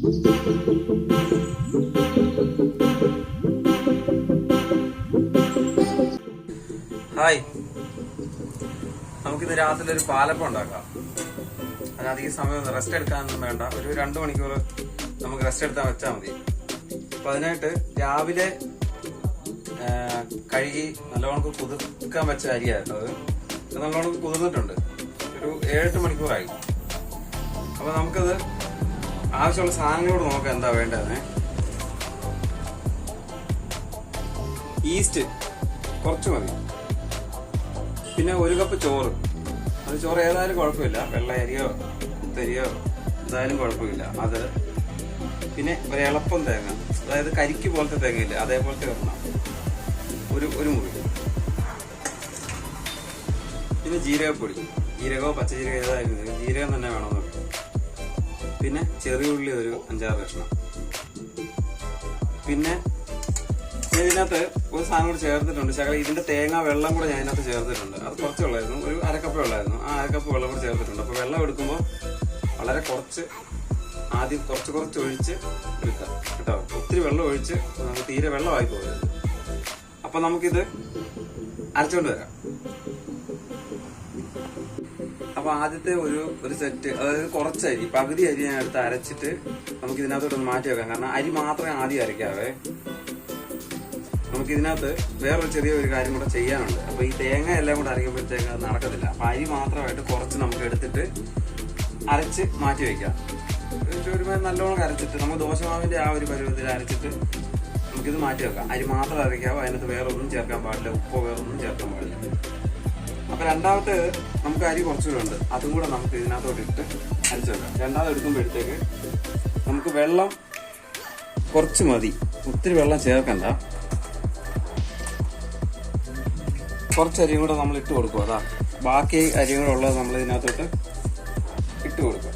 Hi. നമുക്കിന്ന് രാത്രി ഒരു പാലപ്പം ഉണ്ടാക്കാം. അതിനധികം സമയം റെസ്റ്റ് എടുക്കാനൊന്നും വേണ്ട. ഒരു രണ്ട് മണിക്കൂർ നമുക്ക് റെസ്റ്റ് എടുത്താൽ വെച്ചാൽ മതി. അപ്പൊ അതിനായിട്ട് രാവിലെ കഴുകി നല്ലവണ്ണം കുതിർക്കാൻ വെച്ച അരിയായിരുന്നു അത്. നല്ലോണം കുതിർന്നിട്ടുണ്ട്. ഒരു ഏഴെട്ട് മണിക്കൂറായി. അപ്പൊ നമുക്കത് ആവശ്യമുള്ള സാധനങ്ങളോട് നോക്കാം എന്താ വേണ്ടതെന്ന്. ഈസ്റ്റ് കുറച്ച് മതി. പിന്നെ ഒരു കപ്പ് ചോറ്. അത് ചോറ് ഏതായാലും കുഴപ്പമില്ല. വെള്ള അരിയോ തരിയോ എന്തായാലും കുഴപ്പമില്ല. അത് പിന്നെ ഒരു എളുപ്പം തേങ്ങ. അതായത് കരിക്ക് പോലത്തെ തേങ്ങയില്ല അതേപോലത്തെ വരണം ഒരു ഒരു മുറി. പിന്നെ ജീരകപ്പൊടി. ജീരകോ പച്ചജീരകമോ ഏതായാലും ജീരകം തന്നെ വേണമെന്നുള്ളൂ പിന്നെ ചെറിയ ഉള്ളി ഒരു അഞ്ചാറ് കഷ്ണം. പിന്നെ ഇതിനകത്ത് ഒരു സാധനം കൂടി ചേർത്തിട്ടുണ്ട്. ശകലം ഇതിന്റെ തേങ്ങ വെള്ളം കൂടെ ഞാൻ ഇതിനകത്ത് ചേർത്തിട്ടുണ്ട്. അത് കുറച്ച് വെള്ളമായിരുന്നു ഒരു അരക്കപ്പ് വെള്ളമായിരുന്നു ആ അരക്കപ്പ് വെള്ളം കൂടെ ചേർത്തിട്ടുണ്ട്. അപ്പൊ വെള്ളം എടുക്കുമ്പോൾ വളരെ കുറച്ച് ആദ്യം കുറച്ച് കുറച്ച് ഒഴിച്ച് എടുക്കാം. കേട്ടോ? ഒത്തിരി വെള്ളം ഒഴിച്ച് നമുക്ക് തീരെ വെള്ളമായി പോകരുത് അപ്പൊ നമുക്കിത് അരച്ചുകൊണ്ട് വരാം. അപ്പൊ ആദ്യത്തെ ഒരു ഒരു സെറ്റ് അതായത് കുറച്ച് അരി പകുതി അരി ഞാൻ എടുത്ത് അരച്ചിട്ട് നമുക്ക് ഇതിനകത്തോട്ട് മാറ്റി വെക്കാം. കാരണം അരി മാത്രമേ ആദ്യം അരയ്ക്കാവേ. നമുക്ക് ഇതിനകത്ത് വേറൊരു ചെറിയ ഒരു കാര്യം കൂടെ ചെയ്യാനുണ്ട്. അപ്പൊ ഈ തേങ്ങ എല്ലാം കൂടെ അരയ്ക്കുമ്പോഴത്തേക്ക് അത് നടക്കത്തില്ല. അപ്പൊ അരി മാത്രമായിട്ട് കുറച്ച് നമുക്ക് എടുത്തിട്ട് അരച്ച് മാറ്റി വെക്കാം. ഒരു നല്ലോണം അരച്ചിട്ട് നമുക്ക് ദോശമാവിന്റെ ആ ഒരു പരുവത്തിൽ അരച്ചിട്ട് നമുക്കിത് മാറ്റി വെക്കാം. അരി മാത്രം അരയ്ക്കാവോ? അതിനകത്ത് വേറൊന്നും ചേർക്കാൻ പാടില്ല. ഉപ്പോ വേറൊന്നും ചേർക്കാൻ പാടില്ല. അപ്പൊ രണ്ടാമത്തെ നമുക്ക് അരി കുറച്ചുകൂടെ ഉണ്ട് അതും കൂടെ നമുക്ക് ഇതിനകത്തോട്ട് ഇട്ട് അരച്ചു വെക്കാം. രണ്ടാമത് എടുക്കുമ്പോഴത്തേക്ക് നമുക്ക് വെള്ളം കുറച്ച് മതി. ഒത്തിരി വെള്ളം ചേർക്കണ്ട. കുറച്ച് അരിയും കൂടെ നമ്മൾ ഇട്ട് കൊടുക്കും. അതാ. ബാക്കി അരിയും കൂടെ ഉള്ളത് നമ്മൾ ഇതിനകത്തോട്ട് ഇട്ട് കൊടുക്കും.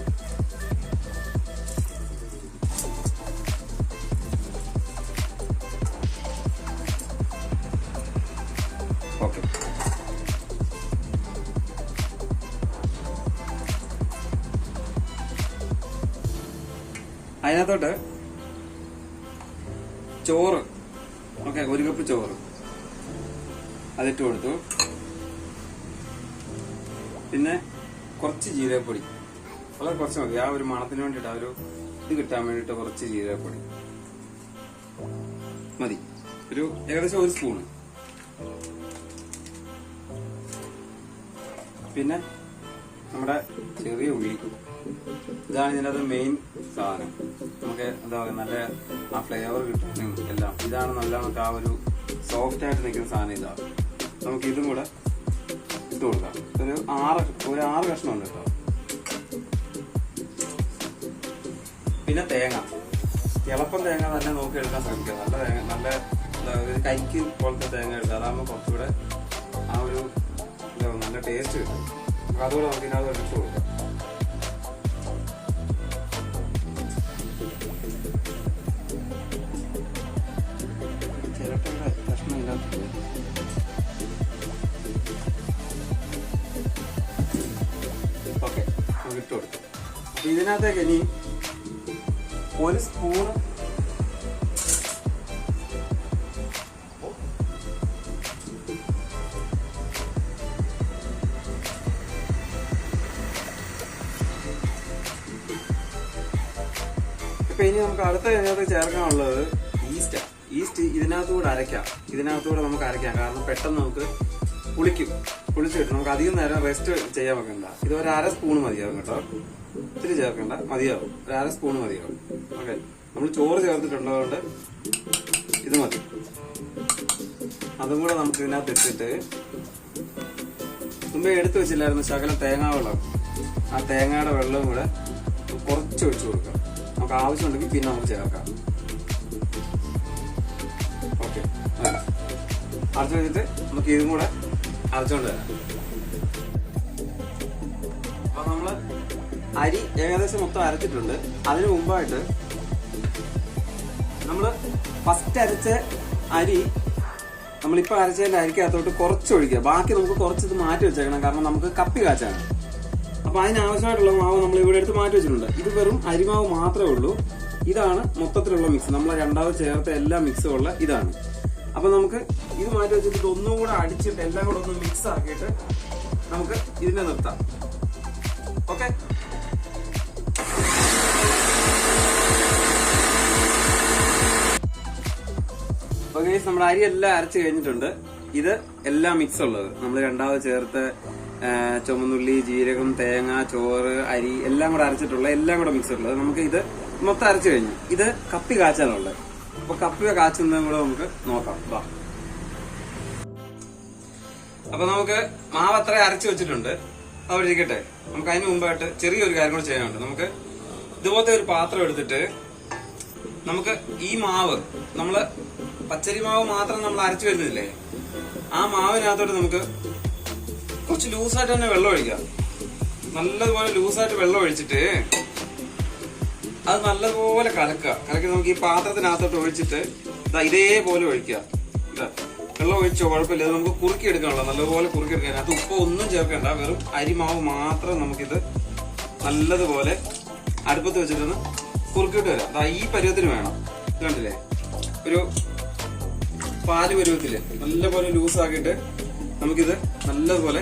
അതിനകത്തോട്ട് ചോറ്. ഓക്കെ ഒരു കപ്പ് ചോറ്. അതിട്ട് കൊടുത്തു. പിന്നെ കുറച്ച് ജീരകപ്പൊടി. വളരെ കുറച്ച് മതി. ആ ഒരു മണത്തിന് വേണ്ടിയിട്ട് ആ ഒരു ഇത് കിട്ടാൻ വേണ്ടിയിട്ട് കുറച്ച് ജീരകപ്പൊടി. മതി. ഒരു ഏകദേശം ഒരു സ്പൂണ്. പിന്നെ നമ്മുടെ ചെറിയ ഉള്ളി. ഇതാണ് ഇതിനകത്ത് മെയിൻ സാധനം. നമുക്ക് എന്താ പറയുക നല്ല ആ ഫ്ലേവർ കിട്ടാനും എല്ലാം. ഇതാണ് നല്ല നമുക്ക് ആ ഒരു സോഫ്റ്റ് ആയിട്ട് നിൽക്കുന്ന സാധനം ഇതാണ് നമുക്ക് ഇതും കൂടെ ഇട്ട് കൊടുക്കാം. ഒരു ആറ് ഒരു ആറ് കഷ്ണം ഉണ്ട് കേട്ടോ. പിന്നെ തേങ്ങ. എളപ്പം തേങ്ങ തന്നെ നോക്കി എടുക്കാൻ ശ്രമിക്കുക നല്ല തേങ്ങ നല്ല ഒരു കരിക്ക് പോലത്തെ തേങ്ങ എടുക്കുക അതാകുമ്പോൾ കുറച്ചുകൂടെ ആ ഒരു നല്ല ടേസ്റ്റ് കിട്ടും. അതുകൂടെ നമുക്ക് ഇതിനകത്ത് ഇട്ട് കൊടുക്കാം ചിരട്ടയുടെ കഷ്ണം ഇതിനകത്ത്. ഓക്കെ ഇട്ട് കൊടുത്തു ഇതിനകത്തേക്ക് ഇനി ഒരു സ്പൂണ് ഇപ്പൊ ഇനി നമുക്ക് അടുത്ത ഇതിനകത്ത് ചേർക്കാനുള്ളത് ഈസ്റ്റ് ഈസ്റ്റ് ഇതിനകത്തുകൂടെ അരയ്ക്കാം. ഇതിനകത്തുകൂടെ നമുക്ക് അരയ്ക്കാം. കാരണം പെട്ടെന്ന് നമുക്ക് പുളിക്കും. പുളിച്ച് കിട്ടും. നമുക്ക് അധികം നേരം റെസ്റ്റ് ചെയ്യാൻ വെക്കണ്ട. ഇത് ഒരു അര സ്പൂൺ മതിയാവും കേട്ടോ. ഒത്തിരി ചേർക്കണ്ട. മതിയാവും. ഒരു അര സ്പൂൺ മതിയാവും. ഓക്കെ നമ്മൾ ചോറ് ചേർത്തിട്ടുള്ളതുകൊണ്ട് ഇത് മതി. അതും കൂടെ നമുക്ക് ഇതിനകത്ത് ഇട്ടിട്ട് മുമ്പേ എടുത്തു വെച്ചില്ലായിരുന്നു ശകലം തേങ്ങാ വെള്ളം ആ തേങ്ങയുടെ വെള്ളവും കൂടെ കുറച്ച് ഒഴിച്ചു കൊടുക്കാം. നമുക്ക് ആവശ്യമുണ്ടെങ്കിൽ പിന്നെ നമുക്ക് ചേർക്കാം. ഓക്കെ അരച്ച് വെച്ചിട്ട് നമുക്ക് ഇതും കൂടെ അരച്ചുകൊണ്ട് വരാം. അപ്പൊ നമ്മൾ അരി ഏകദേശം മൊത്തം അരച്ചിട്ടുണ്ട്. അതിനു മുമ്പായിട്ട് നമ്മൾ ഫസ്റ്റ് അരച്ച അരി നമ്മളിപ്പോ അരച്ചതിന്റെ അരിക്കകത്തോട്ട് കുറച്ച് ഒഴിക്കുക ബാക്കി നമുക്ക് കുറച്ച് ഇത് മാറ്റി വെച്ചേക്കണം. കാരണം നമുക്ക് കപ്പി കാച്ചാണ്. അപ്പൊ അതിനാവശ്യമായിട്ടുള്ള മാവ് നമ്മൾ ഇവിടെ എടുത്ത് മാറ്റി വെച്ചിട്ടുണ്ട്. ഇത് വെറും അരിമാവ് മാത്രമേ ഉള്ളൂ. ഇതാണ് മൊത്തത്തിലുള്ള മിക്സ് നമ്മൾ രണ്ടാമത് ചേർത്ത എല്ലാ മിക്സും ഉള്ള ഇതാണ്. അപ്പൊ നമുക്ക് ഇത് മാറ്റി വെച്ചിട്ട് ഇത് ഒന്നും കൂടെ അടിച്ചിട്ട് എല്ലാം കൂടെ ഒന്ന് മിക്സ് ആക്കിയിട്ട് നമുക്ക് ഇതിനെ നിർത്താം. ഓക്കെ നമ്മുടെ അരി എല്ലാം അരച്ച് കഴിഞ്ഞിട്ടുണ്ട്. ഇത് എല്ലാം മിക്സ് ഉള്ളത്. നമ്മൾ രണ്ടാമത് ചേർത്ത് ചുമന്നുള്ളി ജീരകം തേങ്ങ ചോറ് അരി എല്ലാം കൂടെ അരച്ചിട്ടുള്ള എല്ലാം കൂടെ മിക്സ് ഉള്ളത് നമുക്ക് ഇത് മൊത്തം അരച്ചു കഴിഞ്ഞു. ഇത് കപ്പി കാച്ചാനുള്ളത്. അപ്പൊ കപ്പി കാച്ചുന്നതും കൂടെ നമുക്ക് നോക്കാം. വാ അപ്പൊ നമുക്ക് മാവ് അത്ര അരച്ചു വെച്ചിട്ടുണ്ട്. അവിടെ നമുക്ക് അതിന് മുമ്പായിട്ട് ചെറിയൊരു കാര്യം കൂടെ ചെയ്യാനുണ്ട്. നമുക്ക് ഇതുപോലത്തെ ഒരു പാത്രം എടുത്തിട്ട് നമുക്ക് ഈ മാവ് നമ്മൾ പച്ചരി മാവ് മാത്രം നമ്മൾ അരച്ചു വരുന്നില്ലേ? ആ മാവിനകത്തോട്ട് നമുക്ക് കുറച്ച് ലൂസായിട്ട് തന്നെ വെള്ളം ഒഴിക്കാം. നല്ലതുപോലെ ലൂസായിട്ട് വെള്ളം ഒഴിച്ചിട്ട് അത് നല്ലതുപോലെ കലക്കുക. കലക്കി നമുക്ക് ഈ പാത്രത്തിനകത്തോട്ട് ഒഴിച്ചിട്ട് ഇതാ ഇതേപോലെ ഒഴിക്കുക. ഇതാ വെള്ളം ഒഴിച്ചോ കുഴപ്പമില്ല. ഇത് നമുക്ക് കുറുക്കി എടുക്കാനുള്ള നല്ലതുപോലെ കുറുക്കി എടുക്കാൻ. അത് ഉപ്പ് ഒന്നും ചേർക്കണ്ട. വെറും അരിമാവ് മാത്രം നമുക്കിത് നല്ലതുപോലെ അടുപ്പത്ത് വെച്ചിട്ടൊന്ന് കുറുക്കിയിട്ട് വരാം. അതാ ഈ പരുവത്തിന് വേണം. കണ്ടില്ലേ? ഒരു പാൽ പരുവത്തിൽ നല്ലപോലെ ലൂസ് ആക്കിയിട്ട് നമുക്കിത് നല്ലതുപോലെ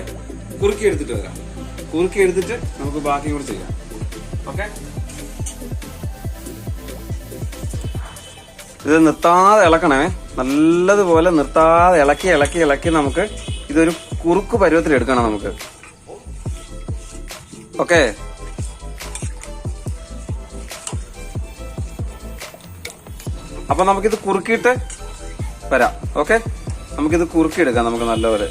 കുറുക്കി എടുത്തിട്ട് വരാം. കുറുക്കി എടുത്തിട്ട് നമുക്ക് ബാക്കി കൂടെ ചെയ്യാം. ഓക്കെ? ഇത് നിർത്താതെ ഇളക്കണമേ നല്ലതുപോലെ നിർത്താതെ ഇളക്കി ഇളക്കി ഇളക്കി നമുക്ക് ഇതൊരു കുറുക്ക് പരുവത്തിൽ എടുക്കണം നമുക്ക്. ഓക്കെ? അപ്പൊ നമുക്കിത് കുറുക്കിയിട്ട് വരാം. ഓക്കെ? നമുക്കിത് കുറുക്കി എടുക്കാം നമുക്ക് നല്ലപോലെ.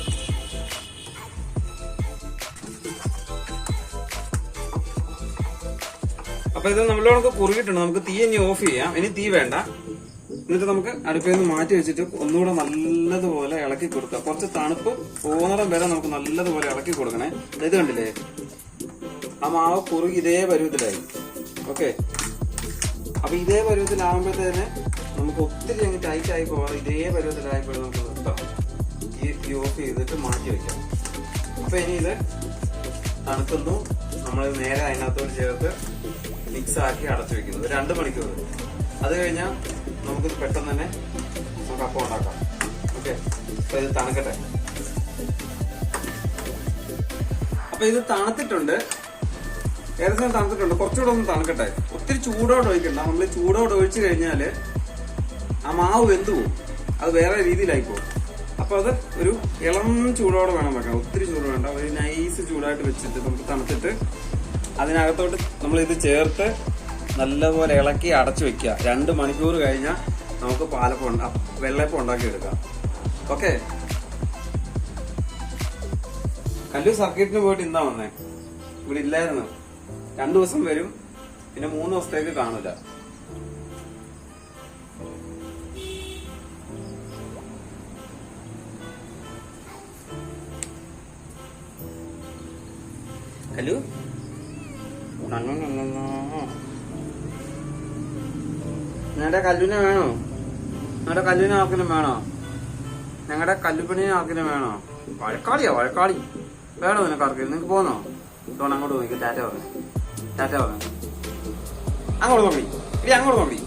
അപ്പൊ ഇത് നമ്മളോടൊക്കെ കുറുകിട്ടുണ്ട് നമുക്ക് തീ ഇനി ഓഫ് ചെയ്യാം. ഇനി തീ വേണ്ട. എന്നിട്ട് നമുക്ക് അടുപ്പിൽ നിന്ന് മാറ്റി വെച്ചിട്ട് ഒന്നുകൂടെ നല്ലതുപോലെ ഇളക്കി കൊടുക്കുക. കുറച്ച് തണുപ്പ് പോകുന്നിടം വരെ നമുക്ക് നല്ലതുപോലെ ഇളക്കി കൊടുക്കണേ. ഇത് കണ്ടില്ലേ? ആ മാവ് കുറുകി ഇതേ പരുവത്തിലായി. ഓക്കെ? അപ്പൊ ഇതേ പരുവത്തിലാകുമ്പോഴത്തേന് നമുക്ക് ഒത്തിരി അങ്ങ് ടൈറ്റ് ആയി പോകാതെ ഇതേ പരുവത്തിലായപ്പോഴും നമുക്ക് നിർത്താം. ഈ ഓഫ് ചെയ്തിട്ട് മാറ്റി വെക്കാം. അപ്പൊ ഇനി ഇത് തണുക്കുന്നു. നമ്മൾ നേരെ അതിനകത്തോട് ചേർത്ത് മിക്സ് ആക്കി അടച്ചു വെക്കുന്നത്. രണ്ട് മണിക്കൂർ. അത് കഴിഞ്ഞാൽ നമുക്ക് പെട്ടെന്ന് തന്നെ നമുക്ക് അപ്പം ഉണ്ടാക്കാം. ഓക്കെ? അപ്പൊ ഇത് തണുക്കട്ടെ. അപ്പൊ ഇത് തണുത്തിട്ടുണ്ട്. ഏകദേശം തണുത്തിട്ടുണ്ട്. കുറച്ചുകൂടെ ഒന്ന് തണുക്കട്ടെ. ഒത്തിരി ചൂടോടെ ഒഴിക്കണ്ട. നമ്മൾ ചൂടോടെ ഒഴിച്ചു കഴിഞ്ഞാൽ ആ മാവ് വെന്തു അത് വേറെ രീതിയിലായി പോകും. അപ്പൊ അത് ഒരു ഇളം ചൂടോടെ വേണം വെക്കാം ഒത്തിരി ചൂട് വേണ്ട. ഒരു നൈസ് ചൂടായിട്ട് വെച്ചിട്ട് നമുക്ക് തണുത്തിട്ട് അതിനകത്തോട്ട് നമ്മൾ ഇത് ചേർത്ത് നല്ലപോലെ ഇളക്കി അടച്ചു വെക്കുക. രണ്ട് മണിക്കൂർ കഴിഞ്ഞാൽ നമുക്ക് പാലപ്പം വെള്ളപ്പം ഉണ്ടാക്കി എടുക്കാം ഓക്കെ? കല്ലൂർ സർക്കിറ്റിന് പോയിട്ട് ഇന്നാ വന്നേ. ഇവിടെ ഇല്ലായിരുന്നു. രണ്ടു ദിവസം വരും. പിന്നെ മൂന്ന് ദിവസത്തേക്ക് കാണില്ല കല്ലു? ഞങ്ങളുടെ കല്ലുവിനെ വേണോ? ഞങ്ങളുടെ കല്ലുവിനെ ആർക്കിനും വേണോ? ഞങ്ങളുടെ കല്ലുപണിനെ ആർക്കിനും വേണോ? വഴക്കാളിയാ വഴക്കാളി. വേണോ നിനക്ക് ആർക്കും നിനക്ക് പോന്നോ ഇതോണ്ട് അങ്ങോട്ട് നോക്കി ടാറ്റ പറഞ്ഞു. ടാറ്റ പറഞ്ഞു. അങ്ങോട്ട് നോക്കി ഇടി അങ്ങോട്ട് നോക്കി.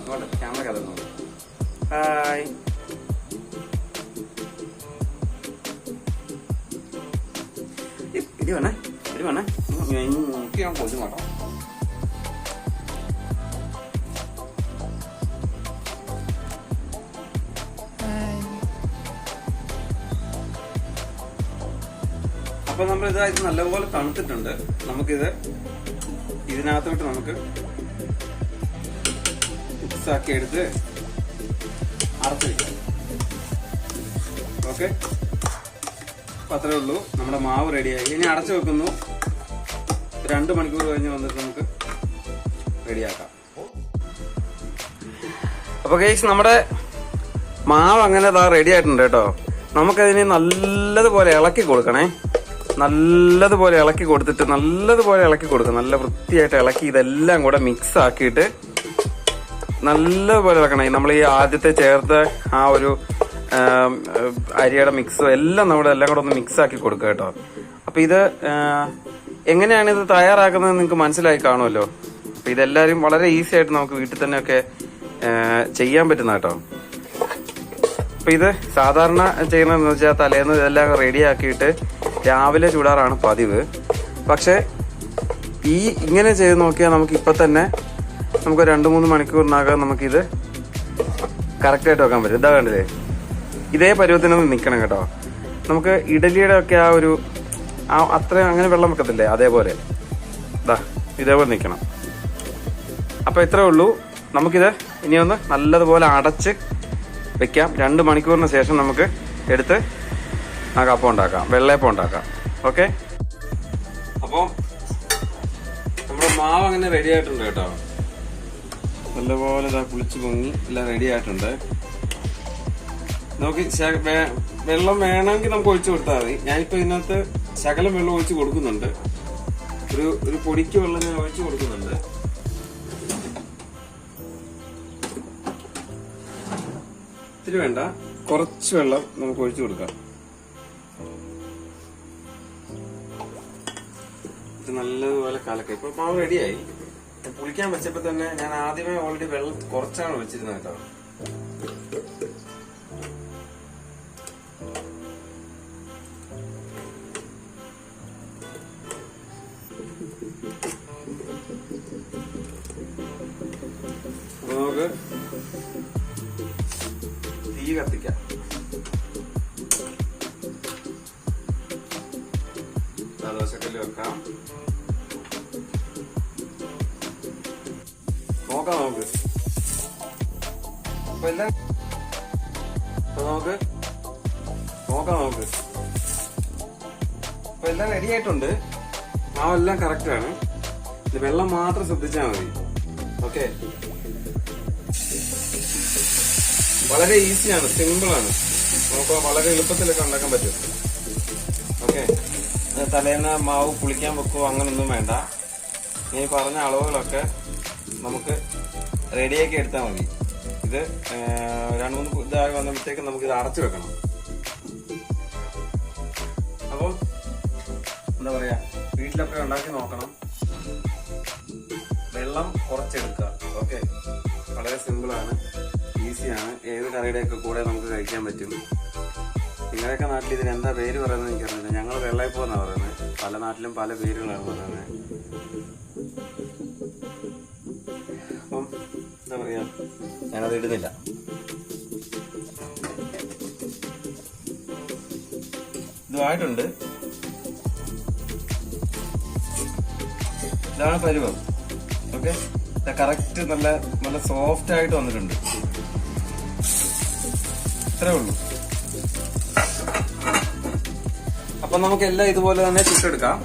ക്യാമറ കഥ നോക്കി. ഹായ് ഇടി വേണേ ഇടി വേണേ ഞാൻ കൊല്ലും കേട്ടോ അപ്പൊ നമ്മൾ ഇത് നല്ലപോലെ തണുത്തിട്ടുണ്ട്. നമുക്കിത് ഇതിനകത്തോട്ട് നമുക്ക് മിക്സാക്കി എടുത്ത് അടച്ചു വെക്കാം. ഓക്കെ? അത്രേ ഉള്ളൂ. നമ്മുടെ മാവ് റെഡിയായി. ഇനി അടച്ചു വെക്കുന്നു. രണ്ട് മണിക്കൂർ കഴിഞ്ഞ് വന്നിട്ട് നമുക്ക് റെഡിയാക്കാം. അപ്പൊ കേസ് നമ്മുടെ മാവ് അങ്ങനെ റെഡി ആയിട്ടുണ്ട് കേട്ടോ. നമുക്കതിനെ നല്ലതുപോലെ ഇളക്കി കൊടുക്കണേ. നല്ലതുപോലെ ഇളക്കി കൊടുത്തിട്ട് നല്ലതുപോലെ ഇളക്കി കൊടുക്കുക നല്ല വൃത്തിയായിട്ട് ഇളക്കി ഇതെല്ലാം കൂടെ മിക്സ് ആക്കിയിട്ട് നല്ലതുപോലെ ഇളക്കണം. നമ്മൾ ഈ ആദ്യത്തെ ചേർത്ത് ആ ഒരു അരിയുടെ മിക്സ് എല്ലാം നമ്മുടെ എല്ലാം കൂടെ ഒന്ന് മിക്സ് ആക്കി കൊടുക്കുക കേട്ടോ. അപ്പൊ ഇത് എങ്ങനെയാണ് ഇത് തയ്യാറാക്കുന്നത് നിങ്ങൾക്ക് മനസ്സിലായി കാണുമല്ലോ. അപ്പൊ ഇതെല്ലാവരും വളരെ ഈസി ആയിട്ട് നമുക്ക് വീട്ടിൽ തന്നെ ഒക്കെ ചെയ്യാൻ പറ്റുന്ന കേട്ടോ. അപ്പൊ ഇത് സാധാരണ ചെയ്യുന്നതെന്ന് വെച്ചാൽ തലേന്ന് ഇതെല്ലാം റെഡി ആക്കിയിട്ട് രാവിലെ ചൂടാറാണ് പതിവ്. പക്ഷേ ഈ ഇങ്ങനെ ചെയ്ത് നോക്കിയാൽ നമുക്ക് ഇപ്പം തന്നെ നമുക്ക് രണ്ട് മൂന്ന് മണിക്കൂറിനകം നമുക്കിത് കറക്റ്റായിട്ട് വെക്കാൻ പറ്റും. ഇതാ കണ്ടില്ലേ? ഇതേ പരുവത്തിനൊന്ന് നിൽക്കണം കേട്ടോ. നമുക്ക് ഇഡലിയുടെ ഒക്കെ ആ ഒരു ആ അത്ര അങ്ങനെ വെള്ളം വെക്കത്തില്ലേ? അതേപോലെ. ഇതാ ഇതേപോലെ നിൽക്കണം. അപ്പോൾ ഇത്രേ ഉള്ളൂ. നമുക്കിത് ഇനി ഒന്ന് നല്ലതുപോലെ അടച്ച് വെക്കാം. രണ്ട് മണിക്കൂറിന് ശേഷം നമുക്ക് എടുത്ത് ആ കപ്പ ഉണ്ടാക്കാം. വെള്ളയപ്പം ഉണ്ടാക്കാം. ഓക്കെ? അപ്പോൾ നമ്മുടെ മാവ് അങ്ങനെ റെഡി ആയിട്ടുണ്ട് കേട്ടോ. നല്ലപോലെ കുളിച്ച് പൊങ്ങി എല്ലാം റെഡി ആയിട്ടുണ്ട്. നമുക്ക് വെള്ളം വേണമെങ്കിൽ നമുക്ക് ഒഴിച്ചു കൊടുത്താൽ മതി. ഞാനിപ്പോ ഇതിനകത്ത് ശകലം വെള്ളം ഒഴിച്ച് കൊടുക്കുന്നുണ്ട്. ഒരു ഒരു പൊടിക്ക് വെള്ളം ഞാൻ ഒഴിച്ചു കൊടുക്കുന്നുണ്ട്. ഇത്തിരി വേണ്ട. കുറച്ച് വെള്ളം നമുക്ക് ഒഴിച്ചു കൊടുക്കാം. നല്ലതുപോലെ കലക്ക. ഇപ്പൊ മാവ് റെഡിയായി. പുളിക്കാൻ വെച്ചപ്പോ തന്നെ ഞാൻ ആദ്യമേ ഓൾറെഡി വെള്ളം കുറച്ചാണ് ഒഴിച്ചിരുന്നത് കേട്ടോ. നമുക്ക് തീ കത്തിക്കാം. നമുക്ക് നോക്കാം നമുക്ക്. അപ്പൊ എല്ലാം റെഡി ആയിട്ടുണ്ട്. മാവെല്ലാം കറക്റ്റ് ആണ്. വെള്ളം മാത്രം ശ്രദ്ധിച്ചാൽ മതി. ഓക്കെ വളരെ ഈസിയാണ് സിമ്പിൾ ആണ്. നമുക്ക് വളരെ എളുപ്പത്തിലൊക്കെ ഉണ്ടാക്കാൻ പറ്റും. ഓക്കെ തലേന്ന് മാവ് പുളിക്കാൻ വെക്കുവോ അങ്ങനൊന്നും വേണ്ട. ഈ പറഞ്ഞ അളവുകളൊക്കെ നമുക്ക് റെഡിയാക്കി എടുത്താൽ മതി. ഇത് രണ്ടു മൂന്ന് ഇതായി വന്നപ്പോഴത്തേക്ക് നമുക്ക് ഇത് അടച്ചു വെക്കണം. അപ്പോൾ എന്താ പറയാ വീട്ടിലൊക്കെ ഉണ്ടാക്കി നോക്കണം. വെള്ളം കുറച്ചെടുക്കുക ഓക്കെ? വളരെ സിമ്പിളാണ് ഈസിയാണ്. ഏത് കറിയുടെ ഒക്കെ കൂടെ നമുക്ക് കഴിക്കാൻ പറ്റും. നിങ്ങളുടെയൊക്കെ നാട്ടിൽ ഇതിന് എന്താ പേര് പറയുന്നത് എനിക്കറിയില്ല ഞങ്ങൾ വെള്ളയപ്പം എന്നാണ് പറയുന്നത്. പല നാട്ടിലും പല പേരുകളാണ് പറയുന്നത്. എന്താ പറയാ? ഞാനത് ഇടുന്നില്ല. ഇതുമായിട്ടുണ്ട് ഇതാണ് പരുവം. ഓക്കെ കറക്റ്റ് നല്ല നല്ല സോഫ്റ്റ് ആയിട്ട് വന്നിട്ടുണ്ട്. ഇത്രേ ഉള്ളൂ. അപ്പൊ നമുക്ക് എല്ലാം ഇതുപോലെ തന്നെ ചുട്ടെടുക്കാം.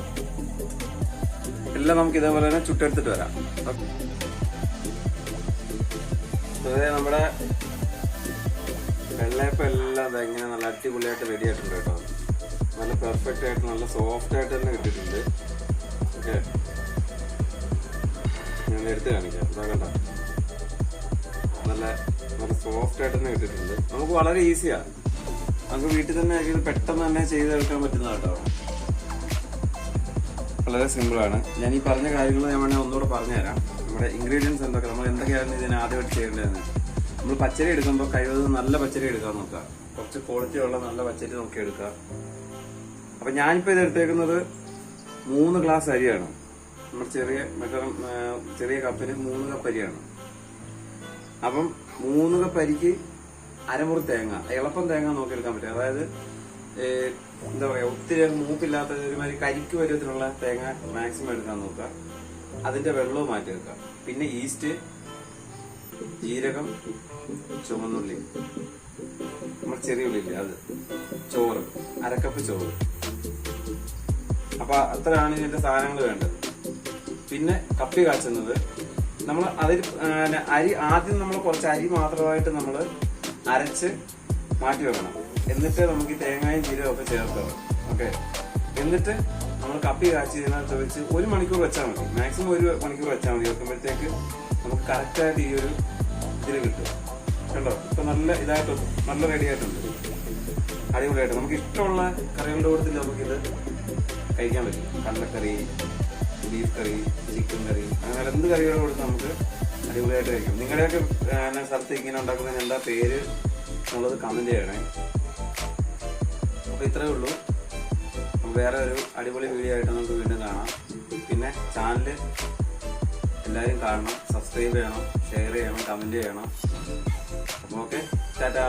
എല്ലാം നമുക്ക് ഇതേപോലെ തന്നെ ചുട്ടെടുത്തിട്ട് വരാം. അതായത് നമ്മുടെ വെള്ളയപ്പം എല്ലാം ഇങ്ങനെ നല്ല അടിപൊളിയായിട്ട് റെഡി ആയിട്ടുണ്ട് കേട്ടോ. നല്ല പെർഫെക്റ്റ് ആയിട്ട് നല്ല സോഫ്റ്റ് ആയിട്ട് തന്നെ കിട്ടിയിട്ടുണ്ട്. ഓക്കെ. ഞാൻ എടുത്ത് കാണിക്കാം. കണ്ട? നല്ല നല്ല സോഫ്റ്റ് ആയിട്ട് തന്നെ കിട്ടിയിട്ടുണ്ട്. നമുക്ക് വളരെ ഈസിയാണ് നമുക്ക് വീട്ടിൽ തന്നെ ഇത് പെട്ടെന്ന് തന്നെ ചെയ്തെടുക്കാൻ പറ്റുന്ന കേട്ടോ. വളരെ സിമ്പിളാണ് ഞാൻ ഈ പറഞ്ഞ കാര്യങ്ങൾ ഞാൻ വേണമെങ്കിൽ ഒന്നുകൂടെ പറഞ്ഞുതരാം. നമ്മുടെ ഇൻഗ്രീഡിയൻസ് എന്തൊക്കെ? നമ്മൾ എന്തൊക്കെയാണ് ഇതിന് ആദ്യമായിട്ട് ചെയ്യേണ്ടതെന്ന് നമ്മൾ പച്ചരി എടുക്കുമ്പോൾ കഴിവതും നല്ല പച്ചരി എടുക്കാൻ നോക്കുക. കുറച്ച് ക്വാളിറ്റി ഉള്ള നല്ല പച്ചരി നോക്കി എടുക്കുക. അപ്പൊ ഞാനിപ്പോ ഇത് എടുത്തേക്കുന്നത് മൂന്ന് ഗ്ലാസ് അരിയാണ്. നമ്മൾ ചെറിയ മെഷറും ചെറിയ കപ്പിന് മൂന്ന് കപ്പ് അരിയാണ്. അപ്പം മൂന്ന് കപ്പ് അരിക്ക് അരമുറി തേങ്ങ എളുപ്പം തേങ്ങ നോക്കി എടുക്കാൻ പറ്റും. അതായത് എന്താ പറയുക ഒത്തിരി മൂപ്പില്ലാത്ത ഒരുമാതിരി കരിക്ക് പരുവത്തിലുള്ള തേങ്ങ മാക്സിമം എടുക്കാൻ നോക്കുക. അതിന്റെ വെള്ളവും മാറ്റി വെക്കുക പിന്നെ ഈസ്റ്റ് ജീരകം ചുവന്നുള്ളി. നമ്മൾ ചെറിയ ഉള്ളില്ലേ അത്? ചോറ്. അരക്കപ്പ് ചോറ്. അപ്പൊ അത്രയാണ് ഇതിന്റെ സാധനങ്ങൾ വേണ്ടത്. പിന്നെ കപ്പി കാച്ചുന്നത്. നമ്മൾ അതിൽ അരി ആദ്യം നമ്മൾ കുറച്ച് അരി മാത്രമായിട്ട് നമ്മൾ അരച്ച് മാറ്റി വെക്കണം. എന്നിട്ട് നമുക്ക് തേങ്ങയും ജീരകമൊക്കെ ചേർക്കണം ഓക്കെ? എന്നിട്ട് കപ്പി കാച്ചി ഇതിനകത്ത് വെച്ച് ഒരു മണിക്കൂർ വെച്ചാൽ മതി. മാക്സിമം ഒരു മണിക്കൂർ വെച്ചാൽ മതി. വെക്കുമ്പോഴത്തേക്ക് നമുക്ക് കറക്റ്റായിട്ട് ഈ ഒരു ഇതിൽ കിട്ടും. കണ്ടോ? ഇപ്പൊ നല്ല ഇതായിട്ട് നല്ല റെഡി ആയിട്ടുണ്ട്. അടിപൊളിയായിട്ട്. നമുക്ക് ഇഷ്ടമുള്ള കറികളുടെ കൂട്ടത്തിൽ നമുക്കിത് കഴിക്കാൻ പറ്റും. കടലക്കറി ബീഫ് കറി ചിക്കൻ കറി അങ്ങനെ എന്ത് കറികളുടെ കൂടെ നമുക്ക് അടിപൊളിയായിട്ട് കഴിക്കും. നിങ്ങളുടെയൊക്കെ എന്നെ സ്ഥലത്ത് ഇങ്ങനെ ഉണ്ടാക്കുന്നതിന് എന്താ പേര് എന്നുള്ളത് കമന്റ് ചെയ്യണേ. അപ്പോൾ ഇത്രയേ ഉള്ളൂ. വേറെ ഒരു അടിപൊളി വീഡിയോ ആയിട്ട് നമുക്ക് വീണ്ടും കാണാം. പിന്നെ ചാനൽ എല്ലാവരും കാണണം സബ്സ്ക്രൈബ് ചെയ്യണം ഷെയർ ചെയ്യണം കമന്റ് ചെയ്യണം. അപ്പോൾ ഓക്കെ ടാറ്റാ